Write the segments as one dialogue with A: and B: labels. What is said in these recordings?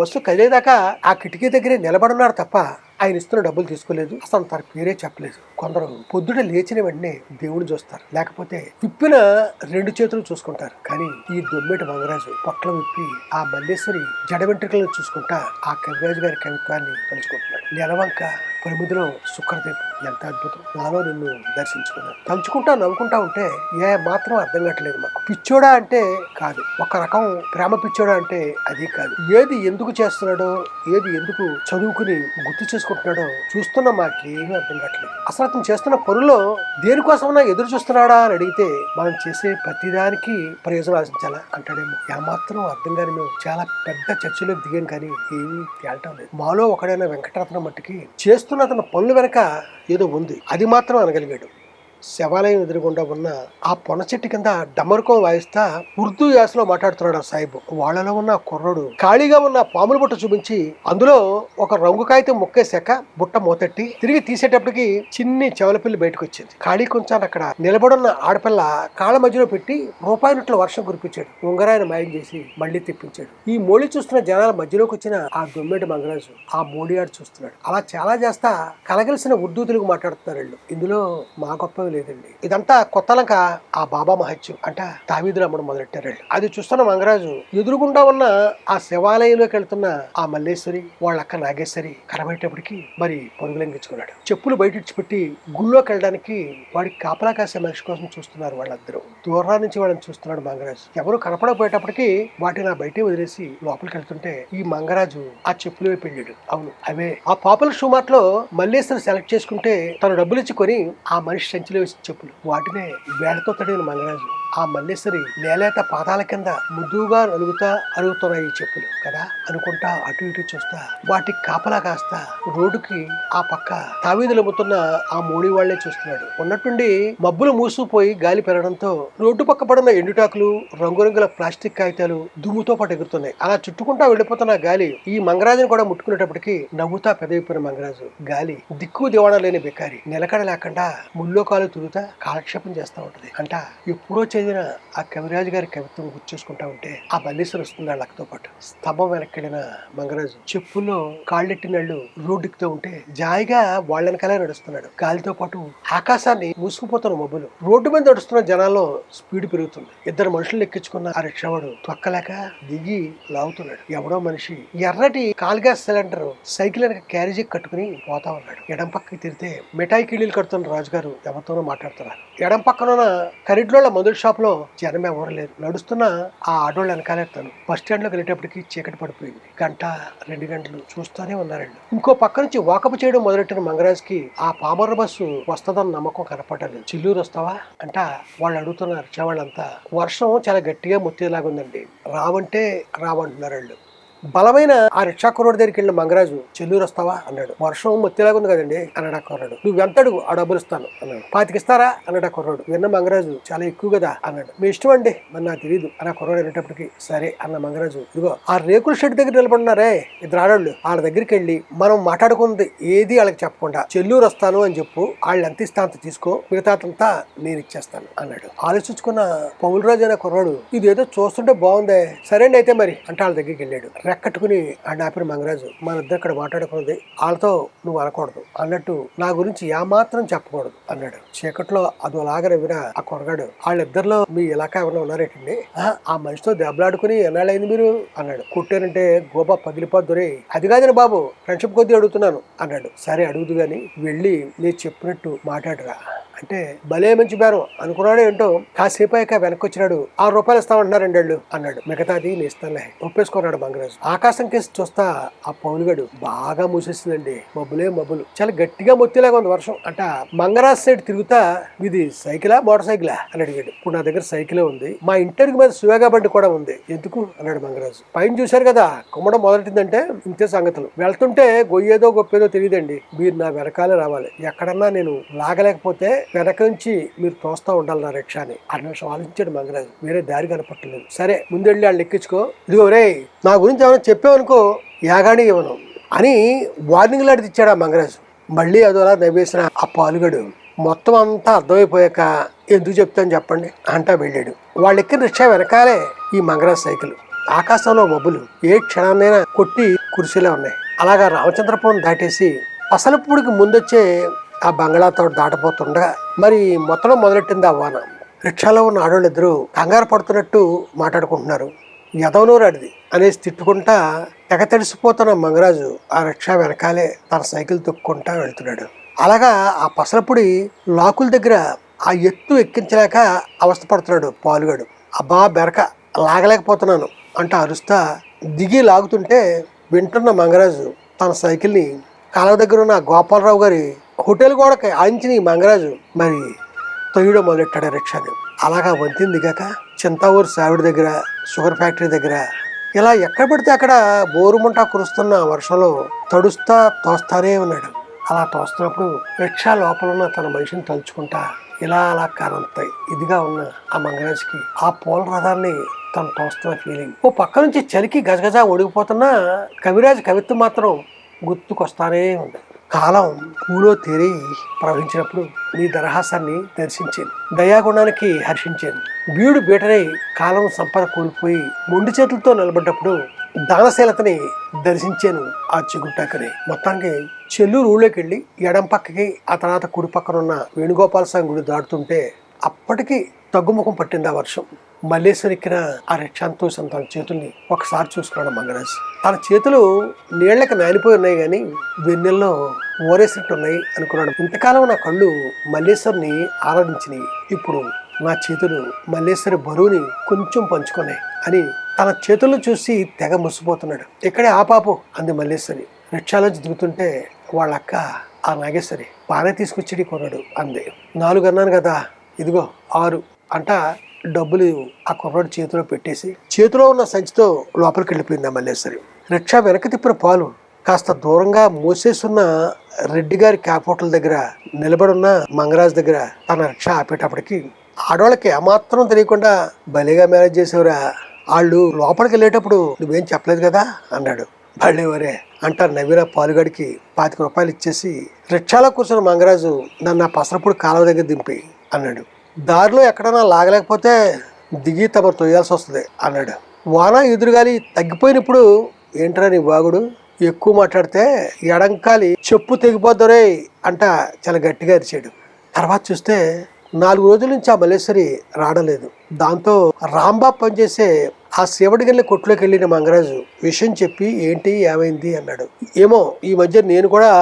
A: Bus కదిలేదాకా ఆ కిటికీ దగ్గరే నిలబడున్నారు తప్ప ఆయన ఇస్తున్న డబ్బులు తీసుకోలేదు. అసలు తన పేరే చెప్పలేదు. కొందరు పొద్దుట లేచిన వెంటనే దేవుని చూస్తారు. లేకపోతే విప్పిన రెండు చేతులు చూసుకుంటారు. కానీ ఈ దొమ్మెటి మంగరాజు పొట్లం విప్పి ఆ మల్లేశ్వరి జడ వెంట్రుకలను చూసుకుంటా ఆ కవిరాజు గారి కవిత్వాన్ని తలుచుకుంటున్నాడు. నెలవంక పరిమితిలో శుక్రదీపం ఎంత అద్భుతం నాలో నిన్ను దర్శించుకున్నాను తలుచుకుంటా నవ్వుకుంటా ఉంటే ఏ మాత్రం అర్థం కావట్లేదు మాకు. పిచ్చోడా అంటే కాదు. ఒక రకం ప్రేమ పిచ్చోడా అంటే అది కాదు. ఏది ఎందుకు చేస్తున్నాడో ఏది ఎందుకు చదువుకుని గుర్తు చేసుకుంటున్నాడో చూస్తున్న మాకు ఏమీ అర్థం కావట్లేదు. అసలు అతను చేస్తున్న పనుల్లో దేనికోసమైనా ఎదురు చూస్తున్నాడా అని అడిగితే మనం చేసే ప్రతిదానికి ప్రయోజనం ఆశించాలా? అంటాడేమో. ఏమాత్రం అర్థం కాని మేము చాలా పెద్ద చర్చలో దిగాం కానీ ఏమీ తేలటం లేదు. మాలో ఒకడైన వెంకటరత్నం మట్టికి చేస్తున్న అతని పనులు వెనక ఏదో ఉంది. అది మాత్రం అనగలిగాడు. శవాలయం ఎదురుగుండా ఉన్న ఆ పొన చెట్టు కింద డమరుకం వాయిస్తా ఉర్దూ యాసలో మాట్లాడుతున్నాడు ఆ సాహిబ్ వాళ్ళలో ఉన్న కుర్రోడు ఖాళీగా ఉన్న పాముల బుట్ట చూపించి అందులో ఒక రంగు కాగితం ముక్కేశాక బుట్ట మూతట్టి తిరిగి తీసేటప్పటికి చిన్ని చెవలపిల్లి బయటకు వచ్చింది ఖాళీ కొంచెం అక్కడ నిలబడున్న ఆడపిల్ల కాళ్ళ మధ్యలో పెట్టి రూపాయి నోట్ల వర్షం కురిపించాడు. ఉంగరాయన మాయం చేసి మళ్ళీ తెప్పించాడు. ఈ మోళి చూస్తున్న జనాల మధ్యలోకి వచ్చిన ఆ దొమ్మెటి మంగరాజు ఆ మోడియాడు చూస్తున్నాడు. అలా చాలా చేస్తా కలగలిసిన ఉర్దూ తెలుగు మాట్లాడుతున్నారు వీళ్ళు. ఇందులో మా గొప్ప గొప్పవి లేదండి. ఇదంతా కొత్తలంక ఆ బాబా మహత్యం. అంటే తావీదులు అమ్మడం మొదలెట్టారు అది చూస్తున్న మంగరాజు ఎదురుగుండా ఉన్న ఆ శివాలయంలోకి వెళ్తున్న ఆ మల్లేశ్వరి వాళ్ళ అక్క నాగేశ్వరి కనబడేటప్పటికి మరి పొరుగులంగించుకున్నాడు చెప్పులు బయట ఇచ్చిపెట్టి గుళ్ళోకి వెళ్ళడానికి వాడికి కాపలా కాసే మనిషి కోసం చూస్తున్నారు వాళ్ళందరూ. దూరం నుంచి వాళ్ళని చూస్తున్నాడు మంగరాజు. ఎవరు కనపడకపోయేటప్పటికి వాటిని ఆ బయటే వదిలేసి లోపలికి వెళ్తుంటే ఈ మంగరాజు ఆ చెప్పులు వైపు వెళ్ళాడు. అవును అవే. ఆ పాపులర్ షూ మార్ట్లో మల్లేశ్వరి సెలెక్ట్ చేసుకుంటే తను డబ్బులు ఇచ్చి కొని ఆ మనిషి సంచిలో వేసిన చెప్పులు వాటినే వేళతో తడిన మంగరాజు ఆ మల్లేశ్వరి నేలేట పాదాల కింద ముద్దుగా నలుగుతా అరుగుతున్నాయి ఈ చెప్పులు కదా? అనుకుంటా అటు ఇటు చూస్తా. వాటికి కాపలా కాస్త రోడ్డుకి ఆ పక్క తావీదులు అమ్ముతున్న ఆ మోడీ వాళ్ళే చూస్తున్నాడు. ఉన్నట్టుండి మబ్బులు మూసుకుపోయి గాలి పెరగడంతో రోడ్డు పక్క పడిన ఎండుటాకులు రంగురంగుల ప్లాస్టిక్ కాగితాలు దుమ్ముతో పాటు ఎగురుతున్నాయి. అలా చుట్టుకుంటా వెళ్ళిపోతున్న గాలి ఈ మంగరాజుని కూడా ముట్టుకునేటప్పటికి నవ్వుతా పెదవిపోయిన మంగరాజు. గాలి దిక్కు దివాణ లేని బికారి నిలకడ లేకుండా ముల్లో కాలు తిరుగుతా కాలక్షేపం చేస్తూ ఉంటది. అంట ఎప్పుడో చదివిన ఆ కవిరాజు గారి కవిత్వం గుర్తు చేసుకుంటా ఉంటే ఆ బల్లేశ్వరు వస్తుంది వాళ్ళతో పాటు. స్తంభం వెనక్కెళ్ళిన మంగరాజు చెప్పులో కాళ్ళెట్టినళ్ళు రోడ్డుకుతూ ఉంటే జాయిగా వాళ్ళ వెనకాలే నడుస్తున్నాడు. గాలితో పాటు ఆకాశాన్ని మూసుకుపోతున్న మబ్బులు. రోడ్డు మీద నడుస్తున్న జనాల్లో స్పీడ్ పెరుగుతుంది. ఇద్దరు మనుషులు ఎక్కించుకున్న ఆ రిక్షావాడు తొక్కలేక దిగి లాగుతున్నాడు. ఎవడో మనిషి ఎర్రటి కాల్ గ్యాస్ సిలిండర్ సైకిల్ వెనక క్యారేజీ కట్టుకుని పోతా ఉన్నాడు. ఎడం పక్కకి తిరిగితే మిఠాయి కిళ్ళీలు కడుతున్న రాజుగారు ఎవరితోనో మాట్లాడుతున్నారు. ఎడం పక్కన ఉన్న కరిడ్లోళ్ళ మందుల షాప్ లో జనం ఎవరు లేరు. నడుస్తున్న ఆ ఆడోళ్ళు వెనకాలే తను బస్ స్టాండ్లోకి వెళ్ళేటప్పటికి చీకటి పడిపోయింది. గంట రెండు గంటలు చూస్తూనే ఉన్నారండి ఇంకో పక్క నుంచి వాకప్ చేయడం మొదలెట్టిన మంగరాజ్కి ఆ పామర బస్సు వస్తుందన్న నమ్మకం కనపడలేదు. చిల్లూరు వస్తావా? అంట వాళ్ళు అడుగుతున్నారు. వాళ్ళంతా వర్షం చాలా గట్టిగా ముత్తేలాగుందండి. రావంటే రావంటున్నారు వాళ్ళు. బలమైన ఆ రిక్షా కుర్రోడి దగ్గరికి వెళ్ళిన మంగరాజు చెల్లూరు వస్తావా? అన్నాడు. వర్షం మొత్తిలాగా ఉంది కదండి అన్నాడు ఆ కుర్రాడు నువ్వు అడుగు ఆ డబ్బులు ఇస్తాను అన్నాడు. పాతికిస్తారా? అన్నాడు ఆ కుర్రాడు విన్న మంగరాజు చాలా ఎక్కువ కదా అన్నాడు. మీ ఇష్టం అండి మరి నాకు తెలియదు అని ఆ కుర్రాడు అనేటప్పటికి. సరే అన్న మంగరాజు. ఇదిగో ఆ రేకుల షెడ్ దగ్గర నిలబడినారే ఇద్దరు ఆడవాళ్ళు వాళ్ళ దగ్గరికి వెళ్ళి మనం మాట్లాడుకున్నది ఏది వాళ్ళకి చెప్పకుండా చెల్లూరు వస్తాను అని చెప్పు వాళ్ళు ఎంత ఇస్తా అంత తీసుకో మిగతాదంతా నేను ఇచ్చేస్తాను అన్నాడు. ఆలోచించుకున్న పౌలరాజు అనే కుర్రాడు ఇదేదో చూస్తుంటే బాగుందే సరే అయితే మరి అంటే వాళ్ళ దగ్గరికి వెళ్ళాడు. రెక్కట్టుకుని ఆ ఆపిన మంగరాజు మన ఇద్దరు ఇక్కడ మాట్లాడుకున్నది వాళ్ళతో నువ్వు అనకూడదు అన్నట్టు నా గురించి ఏమాత్రం చెప్పకూడదు అన్నాడు. చీకట్లో అది అలాగ విన ఆ కొరగాడు వాళ్ళిద్దరిలో మీ ఇలాకా ఎవరైనా ఉన్నారేటండి? "ఆ, ఆ మనిషితో దెబ్బలాడుకుని ఎన్నాళ్ళైంది మీరు? అన్నాడు. కుట్టారంటే గోప పగిలిపోద్దురే అది కాదని బాబు ఫ్రెండ్షిప్ కొద్దీ అడుగుతున్నాను అన్నాడు. సరే అడుగుదు కానీ వెళ్ళి నేను చెప్పినట్టు మాట్లాడరా. అంటే భలే మంచి బేరం అనుకున్నాడు ఏంటో కాసేపు అయ్యాక వెనక్కి వచ్చినాడు ఆరు రూపాయలు ఇస్తామంటున్నారు రెండేళ్ళు అన్నాడు. మిగతాది నేను ఇస్తానులే ఒప్పేసుకున్నాడు మంగరాజు. ఆకాశం కేసి చూస్తా ఆ పౌలుగాడు బాగా మూసేసిందండి. మబ్బులే మబ్బులు. చాలా గట్టిగా మొత్తిలాగా ఉంది వర్షం. అంట మంగరాజ్ సైడ్ తిరుగుతా ఇది సైకిలా మోటార్ సైకిలా? అని అడిగాడు. ఇప్పుడు నా దగ్గర సైకిలే ఉంది. మా ఇంటర్కి మీద సువేగా బండి కూడా ఉంది. ఎందుకు? అన్నాడు మంగరాజు. పైన చూశారు కదా కుమ్మడం మొదలెట్టిందంటే ఇంతే సంగతులు. వెళ్తుంటే గొయ్యేదో గొప్పేదో తెలియదండి. మీరు నా వెనకాలే రావాలి. ఎక్కడన్నా నేను లాగలేకపోతే వెనక నుంచి మీరు తోస్తా ఉండాలి నా రిక్షాని అన్న ఆలోచించాడు మంగరాజు. వేరే దారి కనపట్టలేదు. సరే ముందెళ్ళి వాళ్ళు ఎక్కించుకో. ఇదిగో రే నా గురించి ఏమైనా చెప్పామనుకో యాగాని ఇవ్వను. అని వార్నింగ్ లాంటిది ఇచ్చాడు ఆ మంగరాజు. మళ్ళీ అదోలా నవ్వేసిన ఆ పాలుగడు మొత్తం అంతా అర్థమైపోయాక ఎందుకు చెప్తాను చెప్పండి అంటా వెళ్ళాడు. వాళ్ళు ఎక్కిన రిక్షా వెనకాలే ఈ మంగరాజ్ సైకిల్. ఆకాశంలో మబ్బులు. ఏ క్షణాన్నైనా కొట్టి కుర్చీలో ఉన్నాయి. అలాగా రామచంద్రపురం దాటేసి పసలపూడికి ముందొచ్చే ఆ బంగ్లాతో దాటపోతుండగా మరి మొత్తం మొదలెట్టింది ఆ వాన? రిక్షాలో ఉన్న ఆడవాళ్ళు ఇద్దరు కంగారు పడుతున్నట్టు మాట్లాడుకుంటున్నారు. యదవనూరు అనేసి తిట్టుకుంటా తెగ తడిసిపోతున్న మంగరాజు ఆ రిక్షా వెనకాలే తన సైకిల్ తొక్కుంటా వెళ్తున్నాడు. అలాగా ఆ పసలపుడి లాకుల దగ్గర ఆ ఎత్తు ఎక్కించలేక అవస్థపడుతున్నాడు పాలుగాడు. అబ్బా బెరక లాగలేకపోతున్నాను అంటూ అరుస్తా దిగి లాగుతుంటే వింటున్న మంగరాజు తన సైకిల్ని కాలువ దగ్గర ఉన్న గోపాలరావు గారి హోటల్ గోడకి ఆయించిన ఈ మంగరాజు మరి తొయ్యడం మొదలెట్టాడు ఆ రిక్షాని. అలాగా వంతిని దిగాక చింతావూరు సావిడి దగ్గర షుగర్ ఫ్యాక్టరీ దగ్గర ఇలా ఎక్కడ పడితే అక్కడ బోరుమంటా కురుస్తున్న వర్షంలో తడుస్తా తోస్తానే ఉన్నాడు. అలా తోస్తున్నప్పుడు రిక్షా లోపల ఉన్న తన మనిషిని తలుచుకుంటా ఇలా అలా కానంత ఇదిగా ఉన్న ఆ మంగరాజుకి ఆ పూల రథాన్ని తను తోస్తున్న ఫీలింగ్ ఓ పక్క నుంచి చలికి గజగజ ఒడిగిపోతున్నా కవిరాజు కవిత్వం మాత్రం గుర్తుకొస్తానే ఉంది. కాలం పూలో తేరి ప్రవహించినప్పుడు నీ దరహాసాన్ని దర్శించాను. దయాగుణానికి హర్షించాను. బీడు బీటనై కాలం సంపద కోల్పోయి మొండి చేతులతో నిలబడ్డప్పుడు దానశీలతని దర్శించాను ఆ చిగుట్టాకని మొత్తానికి చెల్లూరు ఊళ్ళోకి వెళ్ళి ఎడం పక్కకి ఆ తర్వాత కుడి పక్కన ఉన్న వేణుగోపాల స్వామి గుడి దాటుతుంటే అప్పటికి తగ్గుముఖం పట్టింది ఆ వర్షం. మల్లేశ్వరి ఎక్కిన ఆ రిక్షాంతో తన చేతుల్ని ఒకసారి చూసుకున్నాడు మంగరాజ్ తన చేతులు నీళ్ళకి నానిపోయి ఉన్నాయి కానీ వెన్నెల్లో ఓరేసినట్టు ఉన్నాయి అనుకున్నాడు. ఇంతకాలం నా కళ్ళు మల్లేశ్వరిని ఆరాధించినాయి. ఇప్పుడు నా చేతులు మల్లేశ్వరి బరువుని కొంచెం పంచుకున్నాయి అని తన చేతులను చూసి తెగ ముసిపోతున్నాడు ఇక్కడే ఆపాపు అంది మల్లేశ్వరి. రిక్షాలోంచి దిగుతుంటే వాళ్ళ అక్క ఆ నాగేశ్వరి పానే తీసుకొచ్చి కొన్నాడు అంది. నాలుగు అన్నాను కదా ఇదిగో ఆరు. అంట డబ్బులు ఆ కుర్రాడు చేతిలో పెట్టేసి చేతిలో ఉన్న సంచితో లోపలికి వెళ్ళిపోయింది ఆ మల్లేశ్వరి. రిక్షా వెనక తిప్పిన పాలు కాస్త దూరంగా మూసేసున్న రెడ్డి గారి క్యాప్ హోటల్ దగ్గర నిలబడున్న మంగరాజ్ దగ్గర తన రిక్షా ఆపేటప్పటికి ఆడవాళ్ళకి ఏమాత్రం తెలియకుండా భలేగా మేనేజ్ చేసేవరా? వాళ్ళు లోపలికి వెళ్ళేటప్పుడు నువ్వేం చెప్పలేదు కదా? అన్నాడు. భళ్ళేవరే వరే అంటారు నవీన పాలుగడికి పాతిక రూపాయలు ఇచ్చేసి రిక్షాలో కూర్చున్న మంగరాజు నన్ను ఆ పసరప్పుడు కాలువ దగ్గర దింపి అన్నాడు. దారిలో ఎక్కడన్నా లాగలేకపోతే దిగి తమరు తొయ్యాల్సి వస్తుంది అన్నాడు. వాన ఎదురుగాలి తగ్గిపోయినప్పుడు ఏంట్రా నీ బాగుడు ఎక్కువ మాట్లాడితే ఎడంకాలి చెప్పు తెగిపోద్దరే అంట చాలా గట్టిగా అరిచాడు. తర్వాత చూస్తే నాలుగు రోజుల నుంచి ఆ మల్లేశ్వరి రాడలేదు. దాంతో రాంబాబు పనిచేసే ఆ శివడిగల్లి కొట్టులోకి వెళ్ళిన మంగరాజు విషయం చెప్పి ఏంటి ఏమైంది అన్నాడు. ఏమో ఈ మధ్య నేను కూడా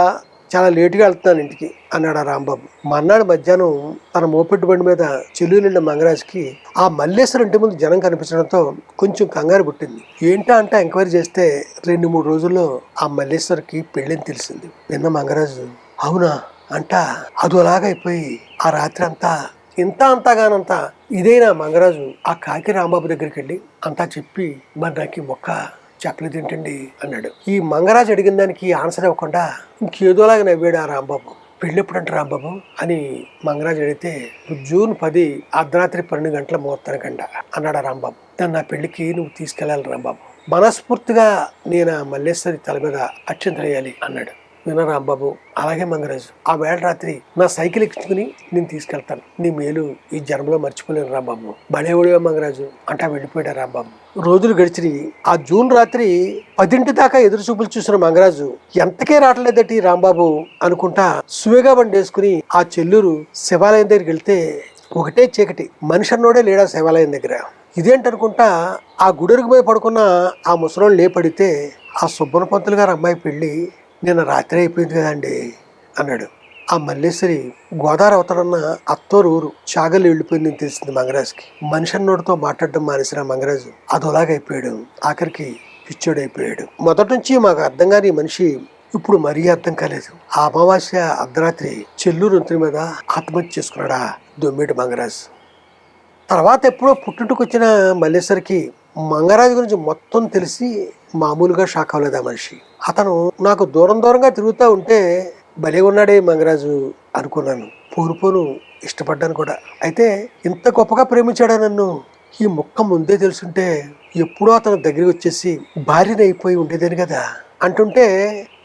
A: చాలా లేటుగా వెళ్తున్నాను ఇంటికి అన్నాడు ఆ రాంబాబు. మర్నాడు మధ్యాహ్నం తన మోపెట్టు బండి మీద చెల్లెలు మంగరాజుకి ఆ మల్లేశ్వరం ఇంటి ముందు జనం కనిపించడంతో కొంచెం కంగారు పుట్టింది. ఏంటా అంటే ఎంక్వైరీ చేస్తే రెండు మూడు రోజుల్లో ఆ మల్లేశ్వరికి పెళ్ళని తెలిసింది. నిన్న మంగరాజు అవునా అంట అదోలాగా అయిపోయి ఆ రాత్రి అంతా ఇంత అంతగానంత ఇదైనా మంగరాజు ఆ కాకి రాంబాబు దగ్గరికి వెళ్ళి అంతా చెప్పి మరి నాకు ఒక్క మొక్క చెప్పలేదు ఏంటండి? అన్నాడు. ఈ మంగరాజు అడిగిన దానికి ఆన్సర్ ఇవ్వకుండా ఇంకేదోలాగా నవ్వాడు ఆ రాంబాబు. పెళ్ళెప్పుడంట రాంబాబు? అని మంగరాజు అడిగితే జూన్ పది అర్ధరాత్రి పన్నెండు గంటల ముహూర్తానికంట అన్నాడు ఆ రాంబాబు. దాన్ని నా పెళ్ళికి నువ్వు తీసుకెళ్ళాలి రాంబాబు. మనస్ఫూర్తిగా నేను ఆ మల్లేశ్వరి తల మీద అత్యంతరేయాలి అన్నాడు. విన రాంబాబు అలాగే మంగరాజు ఆ వేళ రాత్రి నా సైకిల్ ఎక్కించుకుని నేను తీసుకెళ్తాను. నీ మేలు ఈ జన్మలో మర్చిపోలేను రాంబాబు బలేవుడిగా మంగరాజు అంటా వెళ్ళిపోయాడు రాంబాబు రోజులు గడిచి ఆ జూన్ రాత్రి పదింటి దాకా ఎదురు చూపులు చూసిన మంగరాజు ఎంతకే రావట్లేదటి ఈ రాంబాబు? అనుకుంటా సువేగా బండి వేసుకుని ఆ చెల్లూరు శివాలయం దగ్గరికి వెళ్తే ఒకటే చీకటి. మనిషి అన్నోడే లేడా శివాలయం దగ్గర? ఇదేంటనుకుంటా ఆ గుడికి పోయి పడుకున్న ఆ ముసలోళ్ళు లేపడితే ఆ సుబ్బన పంతులు గారు అమ్మాయి పెళ్ళి నిన్న రాత్రి అయిపోయింది కదండి అన్నాడు. ఆ మల్లేశ్వరి గోదావరి అవతలన్న అత్తోరు ఊరు చాగలు వెళ్ళిపోయిందని తెలిసింది మంగరాజుకి. మనిషి అన్నోడితో మాట్లాడడం మానేసిన మంగరాజు అదోలాగైపోయాడు ఆఖరికి పిచ్చోడైపోయాడు అయిపోయాడు. మొదటి నుంచి మాకు అర్థం కాని మనిషి ఇప్పుడు మరీ అర్థం కాలేదు. ఆ అమావాస్య అర్ధరాత్రి చెల్లూరు వంతుని మీద ఆత్మహత్య చేసుకున్నాడా దొమ్మేటి మంగరాజు. తర్వాత ఎప్పుడో పుట్టింటికి వచ్చిన మల్లేశ్వరికి మంగరాజు గురించి మొత్తం తెలిసి మామూలుగా షాక్ అవ్వలేదు ఆ మనిషి. అతను నాకు దూరం దూరంగా తిరుగుతూ ఉంటే భలే ఉన్నాడే మంగరాజు అనుకున్నాను. పోను పోను ఇష్టపడ్డాను కూడా. అయితే ఇంత గొప్పగా ప్రేమించాడా నన్ను? ఈ ముక్క ముందే తెలుసుంటే ఎప్పుడో అతను దగ్గరికి వచ్చేసి భార్యని అయిపోయి ఉండేదని కదా? అంటుంటే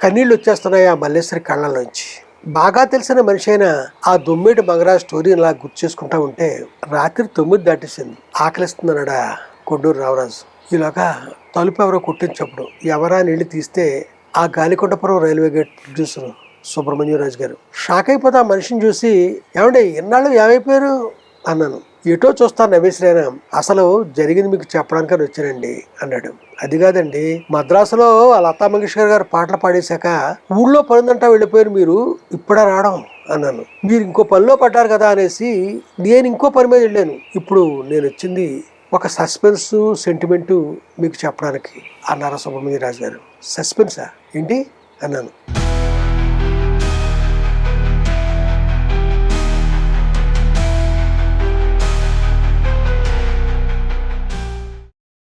A: కన్నీళ్ళు వచ్చేస్తున్నాయి ఆ మల్లేశ్వరి కళ్ళలోంచి బాగా తెలిసిన మనిషి అయినా ఆ దొమ్మేటి మంగరాజు స్టోరీ ఇలా గుర్తు చేసుకుంటా ఉంటే రాత్రి తొమ్మిది దాటేసింది. ఆకలిస్తున్నాడా కొండూరు రావరాజు. ఈలోగా తలుపు ఎవరో కొట్టించప్పుడు ఎవరా నీళ్ళు తీస్తే ఆ Galikondapuram railway gate producer Subrahmanyaraju garu. Shock అయిపోతే ఆ మనిషిని చూసి ఏమండి ఇన్నాళ్ళు ఏమైపోయారు? అన్నాను. ఎటో చూస్తాను నవ్వేశ్వరైన అసలు జరిగింది మీకు చెప్పడానికని వచ్చానండి అన్నాడు. అది కాదండి మద్రాసులో ఆ లతా మంగేష్కర్ గారు పాటలు పాడేశాక ఊళ్ళో పనుందంటా వెళ్ళిపోయారు మీరు ఇప్పుడే రావడం అన్నాను. మీరు ఇంకో పనిలో పడ్డారు కదా అనేసి నేను ఇంకో పని మీద వెళ్ళాను. ఇప్పుడు నేను వచ్చింది ఒక సస్పెన్స్ సెంటిమెంటు మీకు చెప్పడానికి అన్నారు సుబ్రహ్మణ్య రాజు గారు. సస్పెన్సా ఏంటి? అన్నాను.